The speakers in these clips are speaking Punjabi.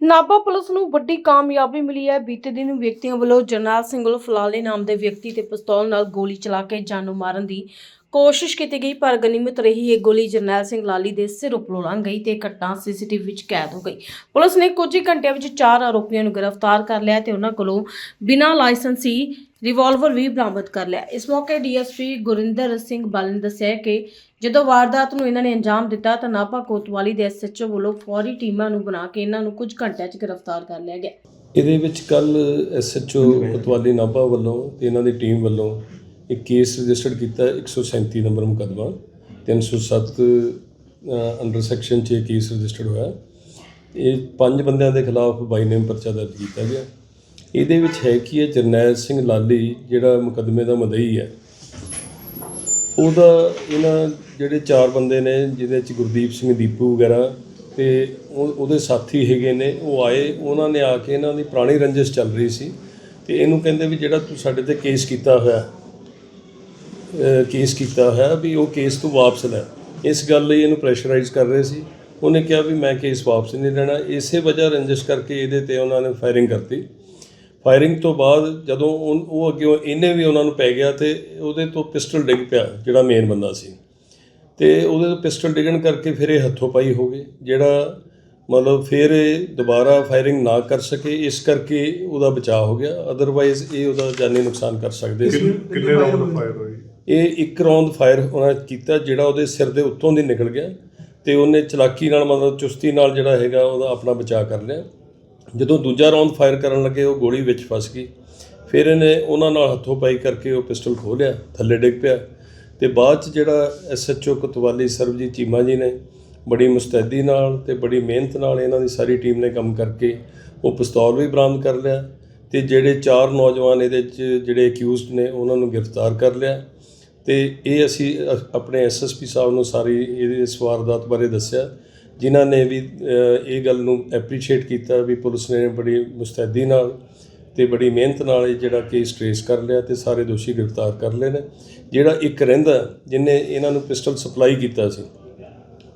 ਨਾਭਾ ਪੁਲਿਸ ਨੂੰ ਵੱਡੀ ਕਾਮਯਾਬੀ ਮਿਲੀ ਹੈ। ਬੀਤੇ ਦਿਨ ਵਿਅਕਤੀਆਂ ਵੱਲੋਂ ਜਰਨੈਲ ਸਿੰਘ ਫਲਾਲੇ ਨਾਮ ਦੇ ਵਿਅਕਤੀ ਤੇ ਪਿਸਤੌਲ ਨਾਲ ਗੋਲੀ ਚਲਾ ਕੇ ਜਾਨੋਂ ਮਾਰਨ ਦੀ ਕੋਸ਼ਿਸ਼ ਕੀਤੀ ਗਈ ਪਰ ਗਨੀਮਤ ਰਹੀ ਇਹ ਗੋਲੀ ਜਰਨੈਲ ਸਿੰਘ ਲਾਲੀ ਦੇ ਸਿਰ ਉੱਪਰੋਂ ਲੰਘ ਗਈ ਤੇ ਘਟਨਾ ਸੀਸੀਟੀਵੀ ਵਿੱਚ ਕੈਦ ਹੋ ਗਈ। ਪੁਲਿਸ ਨੇ ਕੁਝ ਹੀ ਘੰਟਿਆਂ ਵਿੱਚ ਚਾਰ ਆਰੋਪੀਆਂ ਨੂੰ ਗ੍ਰਿਫਤਾਰ ਕਰ ਲਿਆ ਤੇ ਉਹਨਾਂ ਕੋਲੋਂ ਬਿਨਾਂ ਲਾਇਸੈਂਸੀ ਰਿਵਾਲਵਰ ਵੀ ਬਰਾਮਦ ਕਰ ਲਿਆ। ਇਸ ਮੌਕੇ ਡੀਐਸਪੀ ਗੁਰਿੰਦਰ ਸਿੰਘ ਬਲ ਨੇ ਦੱਸਿਆ ਕਿ ਜਦੋਂ ਵਾਰਦਾਤ ਨੂੰ ਇਹਨਾਂ ਨੇ ਅੰਜਾਮ ਦਿੱਤਾ ਤਾਂ ਨਾਭਾ ਕੋਤਵਾਲੀ ਦੇ ਐਸਐਚਓ ਵੱਲੋਂ ਫੌਰੀ ਟੀਮਾਂ ਨੂੰ ਬਣਾ ਕੇ ਇਹਨਾਂ ਨੂੰ ਕੁਝ ਘੰਟਿਆਂ 'ਚ ਗ੍ਰਿਫਤਾਰ ਕਰ ਲਿਆ ਗਿਆ। ਇਹਦੇ ਵਿੱਚ ਕੱਲ ਐਸਐਚਓ ਕੋਤਵਾਲੀ ਨਾਭਾ ਵੱਲੋਂ ਤੇ ਇਹਨਾਂ ਦੀ ਟੀਮ ਵੱਲੋਂ ਇੱਕ ਕੇਸ ਰਜਿਸਟਰਡ ਕੀਤਾ 137 ਨੰਬਰ ਮੁਕੱਦਮਾ 307 ਅੰਡਰ ਸੈਕਸ਼ਨ 'ਚ ਇਹ ਕੇਸ ਰਜਿਸਟਰਡ ਹੋਇਆ ਇਹ ਪੰਜ ਬੰਦਿਆਂ ਦੇ ਖਿਲਾਫ ਬਾਈ ਨੇਮ ਪਰਚਾ ਦਰਜ ਕੀਤਾ ਗਿਆ। ਇਹਦੇ ਵਿੱਚ ਹੈ ਕਿ ਇਹ ਜਰਨੈਲ ਸਿੰਘ ਲਾਲੀ, ਜਿਹੜਾ ਮੁਕੱਦਮੇ ਦਾ ਮਦਈ ਹੈ, ਉਹਦਾ ਇਹਨਾਂ ਜਿਹੜੇ ਚਾਰ ਬੰਦੇ ਨੇ, ਜਿਹਦੇ ਵਿੱਚ ਗੁਰਦੀਪ ਸਿੰਘ ਦੀਪੂ ਵਗੈਰਾ ਤੇ ਉਹ- ਉਹਦੇ ਸਾਥੀ ਹੈਗੇ ਨੇ, ਉਹ ਆਏ, ਉਹਨਾਂ ਨੇ ਆ ਕੇ ਇਹਨਾਂ ਦੀ ਪੁਰਾਣੀ ਰੰਜਿਸ਼ ਚੱਲ ਰਹੀ ਸੀ ਤੇ ਇਹਨੂੰ ਕਹਿੰਦੇ ਵੀ ਜਿਹੜਾ ਤੂੰ ਸਾਡੇ ਤੇ ਕੇਸ ਕੀਤਾ ਹੋਇਆ ਕੇਸ ਕੀਤਾ ਹੋਇਆ ਵੀ ਉਹ ਕੇਸ ਤੋਂ ਵਾਪਸ ਲੈ। ਇਸ ਗੱਲ ਲਈ ਇਹਨੂੰ ਪ੍ਰੈਸ਼ਰਾਈਜ਼ ਕਰ ਰਹੇ ਸੀ। ਉਹਨੇ ਕਿਹਾ ਵੀ ਮੈਂ ਕੇਸ ਵਾਪਸ ਨਹੀਂ ਲੈਣਾ। ਇਸੇ ਵਜ੍ਹਾ ਰੰਜਿਸ਼ ਕਰਕੇ ਇਹਦੇ ਤੇ ਉਹਨਾਂ ਨੇ ਫਾਇਰਿੰਗ ਕਰਤੀ। ਫਾਇਰਿੰਗ ਤੋਂ ਬਾਅਦ ਜਦੋਂ ਉਹ ਅੱਗੇ ਇਹਨੇ ਵੀ ਉਹਨਾਂ ਨੂੰ ਪੈ ਗਿਆ ਤੇ ਉਹਦੇ ਤੋਂ ਪਿਸਟਲ ਡਿੱਗ ਪਿਆ, ਜਿਹੜਾ ਮੇਨ ਬੰਦਾ ਸੀ। ਤੇ ਉਹਦੇ ਤੋਂ ਪਿਸਟਲ ਡਿੱਗਣ ਕਰਕੇ ਫਿਰ ਇਹ ਹੱਥੋਂ ਪਾਈ ਹੋ ਗਈ, ਜਿਹੜਾ ਮਤਲਬ ਫਿਰ ਇਹ ਦੁਬਾਰਾ ਫਾਇਰਿੰਗ ਨਾ ਕਰ ਸਕੇ, ਇਸ ਕਰਕੇ ਉਹਦਾ ਬਚਾਅ ਹੋ ਗਿਆ। ਅਦਰਵਾਈਜ਼ ਇਹ ਉਹਦਾ ਜਾਨੀ ਨੁਕਸਾਨ ਕਰ ਸਕਦੇ ਸੀ। ਕਿੰਨੇ ਰਾਉਂਡ ਫਾਇਰ ਹੋਏ? ਇਹ ਇੱਕ ਰੌਂਦ ਫਾਇਰ ਉਹਨਾਂ ਕੀਤਾ ਜਿਹੜਾ ਉਹਦੇ ਸਿਰ ਦੇ ਉੱਤੋਂ ਦੀ ਨਿਕਲ ਗਿਆ ਤੇ ਉਹਨੇ ਚਲਾਕੀ ਨਾਲ ਮਤਲਬ ਚੁਸਤੀ ਨਾਲ ਜਿਹੜਾ ਹੈਗਾ ਉਹਦਾ ਆਪਣਾ ਬਚਾਅ ਕਰ ਲਿਆ। ਜਦੋਂ ਦੂਜਾ ਰੌਂਦ ਫਾਇਰ ਕਰਨ ਲੱਗੇ, ਉਹ ਗੋਲੀ ਵਿੱਚ ਫਸ ਗਈ। ਫਿਰ ਇਹਨੇ ਉਹਨਾਂ ਨਾਲ ਹੱਥੋਂ ਪਾਈ ਕਰਕੇ ਉਹ ਪਿਸਟਲ ਖੋਹ ਲਿਆ, ਥੱਲੇ ਡਿੱਗ ਪਿਆ। ਤੇ ਬਾਅਦ ਚ ਜਿਹੜਾ ਐਸਐਚਓ ਕਤਵਾਲੀ ਸਰਬਜੀਤ ਚੀਮਾ ਜੀ ਨੇ ਬੜੀ ਮੁਸਤੈਦੀ ਨਾਲ ਤੇ ਬੜੀ ਮਿਹਨਤ ਨਾਲ ਇਹਨਾਂ ਦੀ ਸਾਰੀ ਟੀਮ ਨੇ ਕੰਮ ਕਰਕੇ ਉਹ ਪਿਸਤੌਲ ਵੀ ਬਰਾਮਦ ਕਰ ਲਿਆ ਤੇ ਜਿਹੜੇ ਚਾਰ ਨੌਜਵਾਨ ਇਹਦੇ ਚ ਜਿਹੜੇ ਅਕਿਊਜ਼ਡ ਨੇ, ਉਹਨਾਂ ਨੂੰ ਗ੍ਰਿਫਤਾਰ ਕਰ ਲਿਆ। ਤੇ ਇਹ ਅਸੀਂ ਅ- ਆਪਣੇ ਐਸਐਸਪੀ ਸਾਹਿਬ ਨੂੰ ਸਾਰੀ ਇਹਦੇ ਇਸ ਵਾਰਦਾਤ ਬਾਰੇ ਦੱਸਿਆ, ਜਿਨ੍ਹਾਂ ਨੇ ਵੀ ਇਹ ਗੱਲ ਨੂੰ ਐਪਰੀਸ਼ੀਏਟ ਕੀਤਾ ਵੀ ਪੁਲਿਸ ਨੇ ਬੜੀ ਮੁਸਤੈਦੀ ਨਾਲ ਤੇ ਬੜੀ ਮਿਹਨਤ ਨਾਲ ਇਹ ਜਿਹੜਾ ਕੇਸ ਟ੍ਰੇਸ ਕਰ ਲਿਆ ਤੇ ਸਾਰੇ ਦੋਸ਼ੀ ਗ੍ਰਿਫਤਾਰ ਕਰ ਲਏ ਨੇ। ਜਿਹੜਾ ਇੱਕ ਰਹਿੰਦਾ ਜਿਨੇ ਇਹਨਾਂ ਨੂੰ ਪਿਸਟਲ ਸਪਲਾਈ ਕੀਤਾ ਸੀ,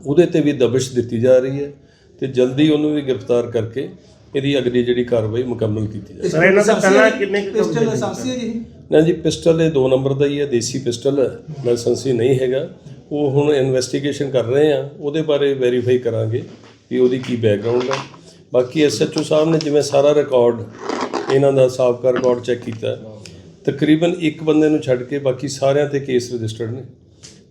ਉਹਦੇ ਤੇ ਵੀ ਦਬਿਸ਼ ਦਿੱਤੀ ਜਾ ਰਹੀ ਹੈ ਤੇ ਜਲਦੀ ਉਹਨੂੰ ਵੀ ਗ੍ਰਿਫਤਾਰ ਕਰਕੇ ਇਹਦੀ ਅਗਲੀ ਜਿਹੜੀ ਕਾਰਵਾਈ ਮੁਕੰਮਲ ਕੀਤੀ ਜਾਵੇ। ਸਰ ਇਹਨਾਂ ਤੋਂ ਪਹਿਲਾਂ ਕਿੰਨੇ ਕੁ ਪਿਸਟਲ ਲਾਇਸੈਂਸੀ ਹੈ ਜੀ ਨਾ ਜੀ ਪਿਸਟਲ ਇਹ 2 ਨੰਬਰ ਦਾ ਹੀ ਹੈ ਦੇਸੀ ਪਿਸਟਲ ਹੈ ਲਾਇਸੈਂਸੀ ਨਹੀਂ ਹੈਗਾ। ਉਹ ਹੁਣ ਇਨਵੈਸਟੀਗੇਸ਼ਨ ਕਰ ਰਹੇ ਆ ਉਹਦੇ ਬਾਰੇ ਵੈਰੀਫਾਈ ਕਰਾਂਗੇ ਵੀ ਉਹਦੀ ਕੀ ਬੈਕਗ੍ਰਾਉਂਡ ਹੈ ਬਾਕੀ ਐਸਐਚਓ ਸਾਹਿਬ ਨੇ ਜਿਵੇਂ ਸਾਰਾ ਰਿਕਾਰਡ ਇਹਨਾਂ ਦਾ ਸਾਬਕਾ ਰਿਕਾਰਡ ਚੈੱਕ ਕੀਤਾ। ਤਕਰੀਬਨ ਇੱਕ ਬੰਦੇ ਨੂੰ ਛੱਡ ਕੇ ਬਾਕੀ ਸਾਰਿਆਂ ਤੇ ਕੇਸ ਰਜਿਸਟਰਡ ਨੇ।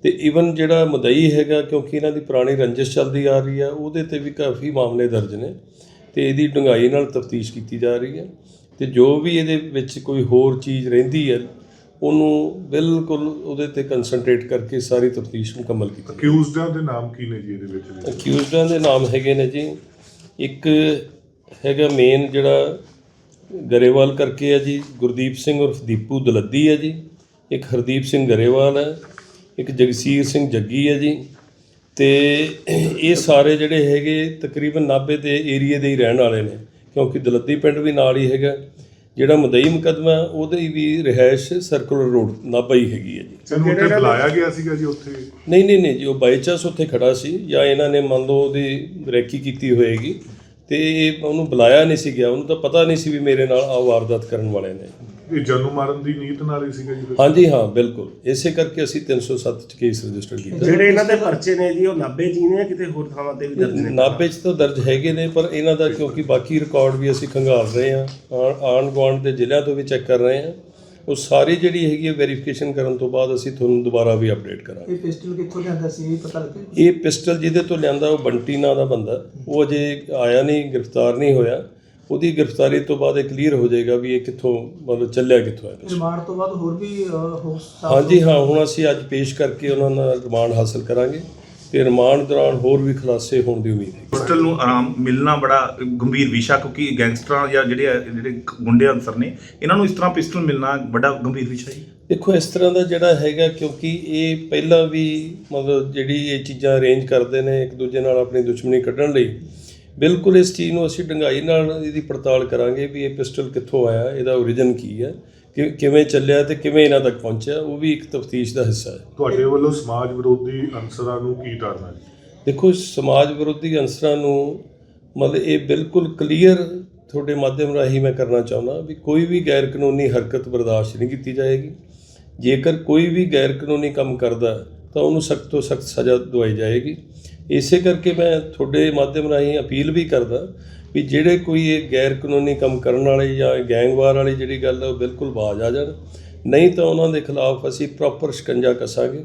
ਤੇ ਇਵਨ ਜਿਹੜਾ ਮਦਈ ਹੈਗਾ ਕਿਉਂਕਿ ਇਹਨਾਂ ਦੀ ਪੁਰਾਣੀ ਰੰਜਿਸ਼ ਚੱਲਦੀ ਆ ਰਹੀ ਆ ਉਹਦੇ ਤੇ ਵੀ ਕਾਫੀ ਮਾਮਲੇ ਦਰਜ ਨੇ। ਤੇ ਇਹਦੀ ਡੂੰਘਾਈ ਨਾਲ ਤਫਤੀਸ਼ ਕੀਤੀ ਜਾ ਰਹੀ ਹੈ ਤੇ ਜੋ ਵੀ ਇਹਦੇ ਵਿੱਚ ਕੋਈ ਹੋਰ ਚੀਜ਼ ਰਹਿੰਦੀ ਹੈ ਉਹਨੂੰ ਬਿਲਕੁਲ ਉਹਦੇ ਤੇ ਕਨਸੈਂਟਰੇਟ ਕਰਕੇ ਸਾਰੀ ਤਫਤੀਸ਼ ਮੁਕੰਮਲ ਕੀਤੀ ਅਕਿਊਜ਼ਡਾਂ ਦੇ ਨਾਮ ਕੀ ਨੇ ਜੀ ਇਹਦੇ ਵਿੱਚ? ਅਕਿਊਜ਼ਡਾਂ ਦੇ ਨਾਮ ਹੈਗੇ ਨੇ ਜੀ। ਇੱਕ ਹੈਗਾ ਮੇਨ ਜਿਹੜਾ ਗਰੇਵਾਲ ਕਰਕੇ ਹੈ ਜੀ ਗੁਰਦੀਪ ਸਿੰਘ ਉਰਫ ਦੀਪੂ ਦਲੱਦੀ ਹੈ ਜੀ। ਇੱਕ ਹਰਦੀਪ ਸਿੰਘ ਗਰੇਵਾਲ ਹੈ। ਇੱਕ ਜਗਸੀਰ ਸਿੰਘ ਜੱਗੀ ਹੈ ਜੀ। ਤੇ ਇਹ ਸਾਰੇ ਜਿਹੜੇ ਹੈਗੇ ਤਕਰੀਬਨ ਨਾਭੇ ਦੇ ਏਰੀਏ ਦੇ ਹੀ ਰਹਿਣ ਵਾਲੇ ਨੇ ਕਿਉਂਕਿ ਦਲੱਦੀ ਪਿੰਡ ਵੀ ਨਾਲ ਹੀ ਹੈਗਾ ਜਿਹੜਾ ਮਦਈ ਮੁਕੱਦਮਾ ਉਹਦੀ ਵੀ ਰਿਹਾਇਸ਼ ਸਰਕੂਲਰ ਰੋਡ ਨਾਭਾ ਹੀ ਹੈਗੀ ਹੈ ਜੀ। ਇਹਨੂੰ ਉੱਥੇ ਬੁਲਾਇਆ ਗਿਆ ਸੀਗਾ ਜੀ ਉੱਥੇ? ਨਹੀਂ ਨਹੀਂ ਨਹੀਂ ਜੀ ਉਹ ਬਾਈ ਚਾਂਸ ਉੱਥੇ ਖੜਾ ਸੀ ਜਾਂ ਇਹਨਾਂ ਨੇ ਮੰਨ ਲਓ ਉਹਦੀ ਰੈਕੀ ਕੀਤੀ ਹੋਏਗੀ ਤੇ ਇਹ ਉਹਨੂੰ ਬੁਲਾਇਆ ਨਹੀਂ ਸੀ ਗਿਆ ਉਹਨੂੰ ਤਾਂ ਪਤਾ ਨਹੀਂ ਸੀ ਵੀ ਮੇਰੇ ਨਾਲ ਆ ਵਾਰਦਾਤ ਕਰਨ ਵਾਲੇ ਨੇ। ਇਹ ਜਾਨੂ ਮਾਰਨ ਦੀ ਨੀਤ ਨਾਲ ਹੀ ਸੀਗਾ ਜੀ ਫਿਰ? ਹਾਂਜੀ ਹਾਂ ਬਿਲਕੁਲ। ਇਸੇ ਕਰਕੇ ਅਸੀਂ 307 ਚ ਕੇਸ ਰਜਿਸਟਰ ਕੀਤਾ। ਜਿਹੜੇ ਇਹਨਾਂ ਦੇ ਪਰਚੇ ਨੇ ਜੀ ਉਹ 90 ਜੀ ਨੇ ਜਾਂ ਕਿਤੇ ਹੋਰ ਥਾਵਾਂ ਤੇ ਵੀ ਦਰਜ ਨੇ? ਨਾਭੇ ਚ ਤਾਂ ਦਰਜ ਹੈਗੇ ਨੇ ਪਰ ਇਹਨਾਂ ਦਾ ਕਿਉਂਕਿ ਬਾਕੀ ਰਿਕਾਰਡ ਵੀ ਅਸੀਂ ਖੰਗਾਲ ਰਹੇ ਹਾਂ ਆਣ- ਆਂਢ ਗੁਆਂਢ ਦੇ ਜ਼ਿਲ੍ਹਿਆਂ ਤੋਂ ਵੀ ਚੈੱਕ ਕਰ ਰਹੇ ਹਾਂ। ਉਹ ਸਾਰੀ ਜਿਹੜੀ ਹੈਗੀ ਹੈ ਵੈਰੀਫਿਕੇਸ਼ਨ ਕਰਨ ਤੋਂ ਬਾਅਦ ਅਸੀਂ ਤੁਹਾਨੂੰ ਦੁਬਾਰਾ ਵੀ ਅਪਡੇਟ ਕਰਾਂਗੇ। ਇਹ ਪਿਸਟਲ ਕਿੱਥੋਂ ਲਿਆਂਦਾ ਸੀ ਇਹ ਪਤਾ ਲੱਗਿਆ ਇਹ ਪਿਸਟਲ ਜਿਹਦੇ ਤੋਂ ਲਿਆਂਦਾ ਉਹ ਬੰਟੀ ਨਾਂ ਦਾ ਬੰਦਾ। ਉਹ ਅਜੇ ਆਇਆ ਨਹੀਂ ਗ੍ਰਿਫਤਾਰ ਨਹੀਂ ਹੋਇਆ। ਉਹਦੀ ਗ੍ਰਿਫਤਾਰੀ ਤੋਂ ਬਾਅਦ ਇਹ ਕਲੀਅਰ ਹੋ ਜਾਏਗਾ ਵੀ ਇਹ ਕਿੱਥੋਂ ਮਤਲਬ ਚੱਲਿਆ ਕਿੱਥੋਂ ਹੈ। ਰਿਮਾਂਡ ਤੋਂ ਬਾਅਦ ਹੋਰ ਵੀ ਹੋ ਹਾਂਜੀ ਹਾਂ ਹੁਣ ਅਸੀਂ ਅੱਜ ਪੇਸ਼ ਕਰਕੇ ਉਹਨਾਂ ਨਾਲ ਰਿਮਾਂਡ ਹਾਸਲ ਕਰਾਂਗੇ ਤੇ ਰਿਮਾਂਡ ਦੌਰਾਨ ਹੋਰ ਵੀ ਖੁਲਾਸੇ ਹੋਣ ਦੀ ਉਮੀਦ ਹੈ ਪਿਸਟਲ ਨੂੰ ਆਰਾਮ ਮਿਲਣਾ ਬੜਾ ਗੰਭੀਰ ਵਿਸ਼ਾ ਕਿਉਂਕਿ ਗੈਂਗਸਟਰਾਂ ਜਾਂ ਜਿਹੜੇ ਜਿਹੜੇ ਗੁੰਡੇ ਅਨਸਰ ਨੇ ਇਹਨਾਂ ਨੂੰ ਇਸ ਤਰ੍ਹਾਂ ਪਿਸਟਲ ਮਿਲਣਾ ਬੜਾ ਗੰਭੀਰ ਵਿਸ਼ਾ ਜੀ। ਦੇਖੋ ਇਸ ਤਰ੍ਹਾਂ ਦਾ ਜਿਹੜਾ ਹੈਗਾ ਕਿਉਂਕਿ ਇਹ ਪਹਿਲਾਂ ਵੀ ਮਤਲਬ ਜਿਹੜੀ ਇਹ ਚੀਜ਼ਾਂ ਅਰੇਂਜ ਕਰਦੇ ਨੇ ਇੱਕ ਦੂਜੇ ਨਾਲ ਆਪਣੀ ਦੁਸ਼ਮਣੀ ਕੱਢਣ ਲਈ ਬਿਲਕੁਲ ਇਸ ਚੀਜ਼ ਨੂੰ ਅਸੀਂ ਡੰਗਾਈ ਨਾਲ ਇਹਦੀ ਪੜਤਾਲ ਕਰਾਂਗੇ ਵੀ ਇਹ ਪਿਸਟਲ ਕਿੱਥੋਂ ਆਇਆ ਇਹਦਾ origin ਕੀ ਹੈ ਕਿ ਕਿਵੇਂ ਚੱਲਿਆ ਤੇ ਕਿਵੇਂ ਇਹਨਾਂ ਤੱਕ ਪਹੁੰਚਿਆ ਉਹ ਵੀ ਇੱਕ ਤਫਤੀਸ਼ ਦਾ ਹਿੱਸਾ ਹੈ। ਤੁਹਾਡੇ ਵੱਲੋਂ ਸਮਾਜ ਵਿਰੋਧੀ ਅਨਸਰਾਂ ਨੂੰ ਕੀ ਕਰਨਾ ਜੀ? ਦੇਖੋ ਸਮਾਜ ਵਿਰੋਧੀ ਅਨਸਰਾਂ ਨੂੰ ਮਤਲਬ ਇਹ ਬਿਲਕੁਲ ਕਲੀਅਰ ਤੁਹਾਡੇ ਮਾਧਿਅਮ ਰਾਹੀਂ ਮੈਂ ਕਰਨਾ ਚਾਹੁੰਦਾ ਵੀ ਕੋਈ ਵੀ ਗੈਰ ਕਾਨੂੰਨੀ ਹਰਕਤ ਬਰਦਾਸ਼ਤ ਨਹੀਂ ਕੀਤੀ ਜਾਏਗੀ। ਜੇਕਰ ਕੋਈ ਵੀ ਗੈਰ ਕਾਨੂੰਨੀ ਕੰਮ ਕਰਦਾ ਤਾਂ ਉਹਨੂੰ ਸਖਤ ਤੋਂ ਸਖਤ ਸਜ਼ਾ ਦਵਾਈ ਜਾਏਗੀ। ਇਸੇ ਕਰਕੇ ਮੈਂ ਤੁਹਾਡੇ ਮਾਧਿਅਮ ਰਾਹੀਂ ਅਪੀਲ ਵੀ ਕਰਦਾ ਵੀ ਜਿਹੜੇ ਕੋਈ ਇਹ ਗੈਰ ਕਾਨੂੰਨੀ ਕੰਮ ਕਰਨ ਵਾਲੇ ਜਾਂ ਗੈਂਗਵਾਰ ਵਾਲੀ ਜਿਹੜੀ ਗੱਲ ਹੈ ਉਹ ਬਿਲਕੁਲ ਬਾਜ਼ ਆ ਜਾਣ। ਨਹੀਂ ਤਾਂ ਉਹਨਾਂ ਦੇ ਖਿਲਾਫ ਅਸੀਂ ਪ੍ਰੋਪਰ ਸ਼ਿਕੰਜਾ ਕੱਸਾਂਗੇ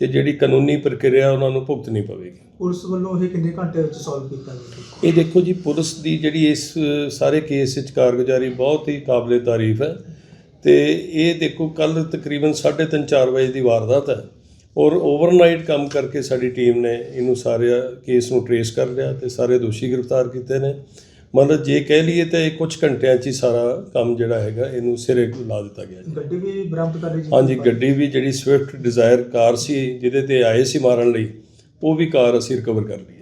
ਤੇ ਜਿਹੜੀ ਕਾਨੂੰਨੀ ਪ੍ਰਕਿਰਿਆ ਉਹਨਾਂ ਨੂੰ ਭੁਗਤਣੀ ਪਵੇਗੀ। ਪੁਲਿਸ ਵੱਲੋਂ ਇਹ ਕਿੰਨੇ ਘੰਟੇ ਵਿੱਚ ਸੋਲਵ ਕੀਤਾ ਗਿਆ? ਇਹ ਦੇਖੋ ਜੀ ਪੁਲਿਸ ਦੀ ਜਿਹੜੀ ਇਸ ਸਾਰੇ ਕੇਸ ਵਿੱਚ ਕਾਰਗੁਜ਼ਾਰੀ ਬਹੁਤ ਹੀ ਕਾਬਲੇ ਤਾਰੀਫ ਹੈ ਤੇ ਇਹ ਦੇਖੋ ਕੱਲ ਤਕਰੀਬਨ 3:30 4 ਵਜੇ ਦੀ ਵਾਰਦਾਤ ਹੈ। ਔਰ ਓਵਰਨਾਈਟ ਕੰਮ ਕਰਕੇ ਸਾਡੀ ਟੀਮ ਨੇ ਇਹਨੂੰ ਸਾਰੇ ਕੇਸ ਨੂੰ ਟਰੇਸ ਕਰ ਲਿਆ ਤੇ ਸਾਰੇ ਦੋਸ਼ੀ ਗ੍ਰਿਫਤਾਰ ਕੀਤੇ ਨੇ। ਮਤਲਬ ਜੇ ਕਹਿ ਲਈਏ ਤਾਂ ਇਹ ਕੁਝ ਘੰਟਿਆਂ 'ਚ ਹੀ ਸਾਰਾ ਕੰਮ ਜਿਹੜਾ ਹੈਗਾ ਇਹਨੂੰ ਸਿਰੇ ਲਾ ਦਿੱਤਾ ਗਿਆ ਜੀ। ਗੱਡੀ ਵੀ ਬਰਾਮਦ ਕਰ ਲਈ ਜੀ? ਹਾਂਜੀ ਗੱਡੀ ਵੀ ਜਿਹੜੀ ਸਵਿਫਟ ਡਿਜ਼ਾਇਰ ਕਾਰ ਸੀ ਜਿਹਦੇ ਤੇ ਆਏ ਸੀ ਮਾਰਨ ਲਈ ਉਹ ਵੀ ਕਾਰ ਅਸੀਂ ਰਿਕਵਰ ਕਰ ਲਈ।